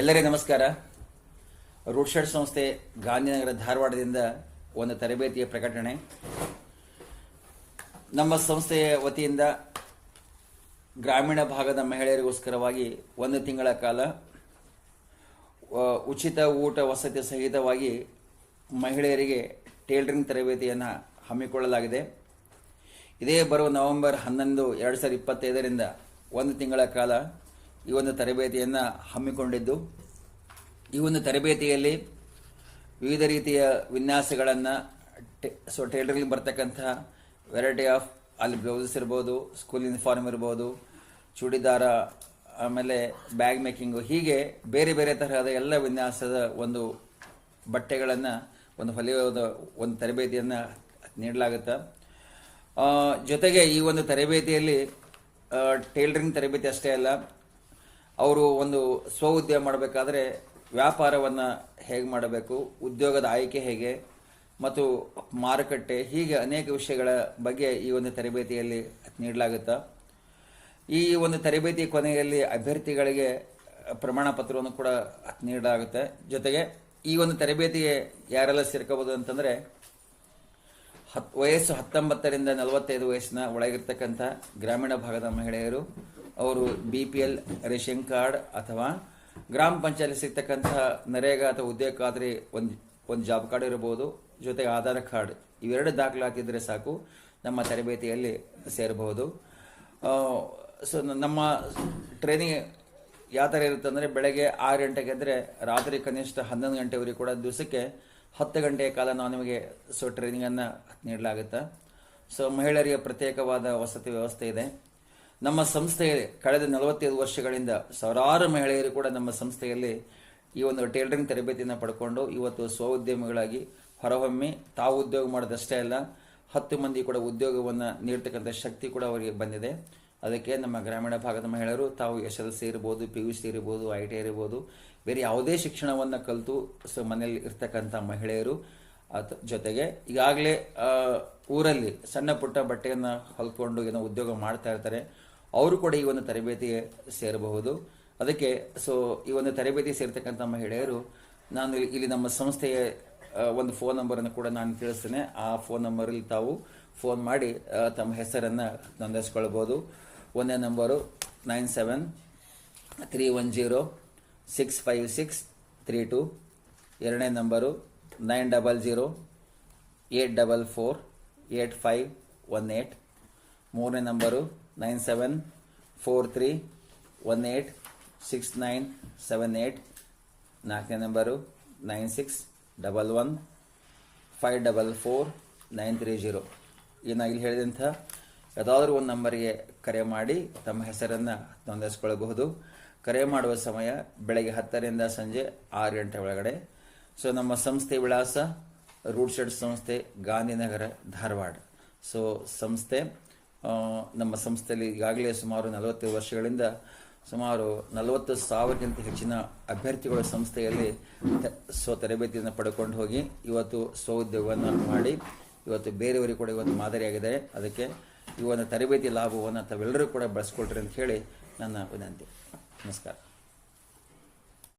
ಎಲ್ಲರಿಗೂ ನಮಸ್ಕಾರ. Road shed ಸಂಸ್ಥೆ ಗಾಂಧಿನಗರ ಧಾರವಾಡದಿಂದ ಒಂದು ತರಬೇತಿಯ ಪ್ರಕಟಣೆ. ನಮ್ಮ ಸಂಸ್ಥೆಯ ವತಿಯಿಂದ ಗ್ರಾಮೀಣ ಭಾಗದ ಮಹಿಳೆಯರಿಗೋಸ್ಕರವಾಗಿ ಒಂದು ತಿಂಗಳ ಕಾಲ ಉಚಿತ ಊಟ ವಸತಿ ಸಹಿತವಾಗಿ ಮಹಿಳೆಯರಿಗೆ ಟೇಲರಿಂಗ್ ತರಬೇತಿಯನ್ನು ಹಮ್ಮಿಕೊಳ್ಳಲಾಗಿದೆ. ಇದೇ ಬರುವ ನವೆಂಬರ್ ಹನ್ನೊಂದು, ಎರಡು ಸಾವಿರದ ಇಪ್ಪತ್ತೈದರಿಂದ ಒಂದು ತಿಂಗಳ ಕಾಲ ಈ ಒಂದು ತರಬೇತಿಯನ್ನು ಹಮ್ಮಿಕೊಂಡಿದ್ದು. ಈ ಒಂದು ತರಬೇತಿಯಲ್ಲಿ ವಿವಿಧ ರೀತಿಯ ವಿನ್ಯಾಸಗಳನ್ನು ಸೊ ಟೇಲರಿಂಗ್ ಬರ್ತಕ್ಕಂಥ ವೆರೈಟಿ ಆಫ್ ಅಲ್ಲಿ ಬ್ಲೌಸಸ್ ಇರ್ಬೋದು ಸ್ಕೂಲ್ ಯೂನಿಫಾರ್ಮ್ ಇರ್ಬೋದು, ಚೂಡಿದಾರ, ಆಮೇಲೆ ಬ್ಯಾಗ್ ಮೇಕಿಂಗು ಹೀಗೆ ಬೇರೆ ಬೇರೆ ತರಹದ ಎಲ್ಲ ವಿನ್ಯಾಸದ ಒಂದು ಬಟ್ಟೆಗಳನ್ನು, ಒಂದು ಹೊಲಿಯೋದ ಒಂದು ತರಬೇತಿಯನ್ನು ನೀಡಲಾಗುತ್ತೆ. ಜೊತೆಗೆ ಈ ಒಂದು ತರಬೇತಿಯಲ್ಲಿ ಟೇಲರಿಂಗ್ ತರಬೇತಿ ಅಷ್ಟೇ ಅಲ್ಲ ಅವರು ಒಂದು ಸ್ವ ಉದ್ಯೋಗ ಮಾಡಬೇಕಾದ್ರೆ ವ್ಯಾಪಾರವನ್ನು ಹೇಗೆ ಮಾಡಬೇಕು, ಉದ್ಯೋಗದ ಆಯ್ಕೆ ಹೇಗೆ, ಮತ್ತು ಮಾರುಕಟ್ಟೆ, ಹೀಗೆ ಅನೇಕ ವಿಷಯಗಳ ಬಗ್ಗೆ ಈ ಒಂದು ತರಬೇತಿಯಲ್ಲಿ ನೀಡಲಾಗುತ್ತೆ. ಈ ಒಂದು ತರಬೇತಿ ಕೊನೆಯಲ್ಲಿ ಅಭ್ಯರ್ಥಿಗಳಿಗೆ ಪ್ರಮಾಣ ಪತ್ರವನ್ನು ಕೂಡ ನೀಡಲಾಗುತ್ತೆ. ಜೊತೆಗೆ ಈ ಒಂದು ತರಬೇತಿಗೆ ಯಾರೆಲ್ಲ ಸೇರ್ಕೋಬೋದು ಅಂತಂದ್ರೆ, ಹತ್, ವಯಸ್ಸು ಹತ್ತೊಂಬತ್ತರಿಂದ ನಲವತ್ತೈದು ವಯಸ್ಸಿನ ಒಳಗಿರ್ತಕ್ಕಂಥ ಗ್ರಾಮೀಣ ಭಾಗದ ಮಹಿಳೆಯರು ಅವರು B P L ration card ಅಥವಾ ಗ್ರಾಮ ಪಂಚಾಯತ್ ಸಿಗ್ತಕ್ಕಂತಹ ನರೇಗಾ ಅಥವಾ ಉದ್ಯೋಗ ಖಾತ್ರಿ ಒಂದು ಒಂದು ಜಾಬ್ ಕಾರ್ಡ್ ಇರಬಹುದು ಜೊತೆಗೆ ಆಧಾರ್ ಕಾರ್ಡ್ ಇವೆರಡು ದಾಖಲಾತಿದ್ದರೆ ಸಾಕು, ನಮ್ಮ ತರಬೇತಿಯಲ್ಲಿ ಸೇರಬಹುದು. ಸೊ ನಮ್ಮ ಟ್ರೈನಿಂಗ್ ಯಾವ ಥರ ಇರುತ್ತೆ ಅಂದರೆ ಬೆಳಗ್ಗೆ ಆರು ಗಂಟೆಗೆ ಅಂದರೆ ರಾತ್ರಿ ಕನಿಷ್ಠ ಹನ್ನೊಂದು ಗಂಟೆವರೆಗೆ ಕೂಡ ದಿವಸಕ್ಕೆ ಹತ್ತು ಗಂಟೆಯ ಕಾಲ ನಾವು ನಿಮಗೆ ಸೊ ಟ್ರೈನಿಂಗನ್ನು ನೀಡಲಾಗುತ್ತೆ. ಸೊ ಮಹಿಳೆಯರಿಗೆ ಪ್ರತ್ಯೇಕವಾದ ವಸತಿ ವ್ಯವಸ್ಥೆ ಇದೆ. ನಮ್ಮ ಸಂಸ್ಥೆಯಲ್ಲಿ ಕಳೆದ ನಲವತ್ತೈದು ವರ್ಷಗಳಿಂದ ಸಾವಿರಾರು ಮಹಿಳೆಯರು ಕೂಡ ನಮ್ಮ ಸಂಸ್ಥೆಯಲ್ಲಿ ಈ ಒಂದು ಟೇಲರಿಂಗ್ ತರಬೇತಿಯನ್ನು ಪಡ್ಕೊಂಡು ಇವತ್ತು ಸ್ವಉದ್ಯಮಿಗಳಾಗಿ ಹೊರಹೊಮ್ಮಿ ತಾವು ಉದ್ಯೋಗ ಮಾಡೋದಷ್ಟೇ ಅಲ್ಲ, ಹತ್ತು ಮಂದಿ ಕೂಡ ಉದ್ಯೋಗವನ್ನು ನೀಡ್ತಕ್ಕಂಥ ಶಕ್ತಿ ಕೂಡ ಅವರಿಗೆ ಬಂದಿದೆ. ಅದಕ್ಕೆ ನಮ್ಮ ಗ್ರಾಮೀಣ ಭಾಗದ ಮಹಿಳೆಯರು ತಾವು ಎಸ್ ಎಲ್ ಸಿ ಇರ್ಬೋದು, ಪಿ ಯು ಸಿ ಇರ್ಬೋದು, ಐ ಟಿ ಇರ್ಬೋದು, ಬೇರೆ ಯಾವುದೇ ಶಿಕ್ಷಣವನ್ನು ಕಲಿತು ಸೊ ಮನೆಯಲ್ಲಿ ಇರ್ತಕ್ಕಂಥ ಮಹಿಳೆಯರು, ಅತ್ ಜೊತೆಗೆ ಈಗಾಗಲೇ ಊರಲ್ಲಿ ಸಣ್ಣ ಪುಟ್ಟ ಬಟ್ಟೆಯನ್ನು ಹೊಲ್ಕೊಂಡು ಏನೋ ಉದ್ಯೋಗ ಮಾಡ್ತಾ ಇರ್ತಾರೆ. ಅವರು ಕೂಡ ಈ ಒಂದು ತರಬೇತಿಗೆ ಸೇರಬಹುದು. ಅದಕ್ಕೆ ಸೊ ಈ ಒಂದು ತರಬೇತಿ ಸೇರ್ತಕ್ಕಂಥ ಮಹಿಳೆಯರು ನಾನು ಇಲ್ಲಿ- ನಮ್ಮ ಸಂಸ್ಥೆಯ ಒಂದು ಫೋನ್ ನಂಬರನ್ನು ಕೂಡ ನಾನು ತಿಳಿಸ್ತೇನೆ. ಆ ಫೋನ್ ನಂಬರಲ್ಲಿ ತಾವು ಫೋನ್ ಮಾಡಿ ತಮ್ಮ ಹೆಸರನ್ನು ನೋಂದಾಯಿಸ್ಕೊಳ್ಬೋದು ಒಂದನೇ number, nine seven, three one zero, six five six, three two. ಎರಡನೇ number, nine double zero, eight double four, eight five one eight. ಮೂರನೇ number nine seven four three one eight six nine seven eight ನಾಲ್ಕನೇ number nine six double one five double four nine three zero ಈ ಇಲ್ಲಿ ಹೇಳಿದಂಥ ಯಾವುದಾದ್ರೂ ಒಂದು ನಂಬರಿಗೆ ಕರೆ ಮಾಡಿ ತಮ್ಮ ಹೆಸರನ್ನು ನೋಂದಾಯಿಸ್ಕೊಳ್ಬಹುದು. ಕರೆ ಮಾಡುವ ಸಮಯ ಬೆಳಗ್ಗೆ ಹತ್ತರಿಂದ ಸಂಜೆ ಆರು ಗಂಟೆ ಒಳಗಡೆ. ಸೊ, ನಮ್ಮ ಸಂಸ್ಥೆ ವಿಳಾಸ ರೂಟ್ ಶೆಡ್ ಸಂಸ್ಥೆ ಗಾಂಧಿನಗರ ಧಾರವಾಡ. ಸೊ, ಸಂಸ್ಥೆ ನಮ್ಮ ಸಂಸ್ಥೆಯಲ್ಲಿ ಈಗಾಗಲೇ ಸುಮಾರು ನಲವತ್ತೈದು ವರ್ಷಗಳಿಂದ ಸುಮಾರು ನಲವತ್ತು ಸಾವಿರಕ್ಕಿಂತ ಹೆಚ್ಚಿನ ಅಭ್ಯರ್ಥಿಗಳ ಸಂಸ್ಥೆಯಲ್ಲಿ ಸ್ವ ತರಬೇತಿಯನ್ನು ಪಡ್ಕೊಂಡು ಹೋಗಿ ಇವತ್ತು ಸ್ವ ಉದ್ಯೋಗವನ್ನು ಮಾಡಿ, ಇವತ್ತು ಬೇರೆಯವರಿಗೆ ಕೂಡ ಇವತ್ತು ಮಾದರಿಯಾಗಿದೆ. ಅದಕ್ಕೆ ಈ ಒಂದು ತರಬೇತಿ ಲಾಭವನ್ನು ತಾವೆಲ್ಲರೂ ಕೂಡ ಬಳಸ್ಕೊಳ್ರಿ ಅಂತ ಹೇಳಿ ನನ್ನ ವಿನಂತಿ. ನಮಸ್ಕಾರ.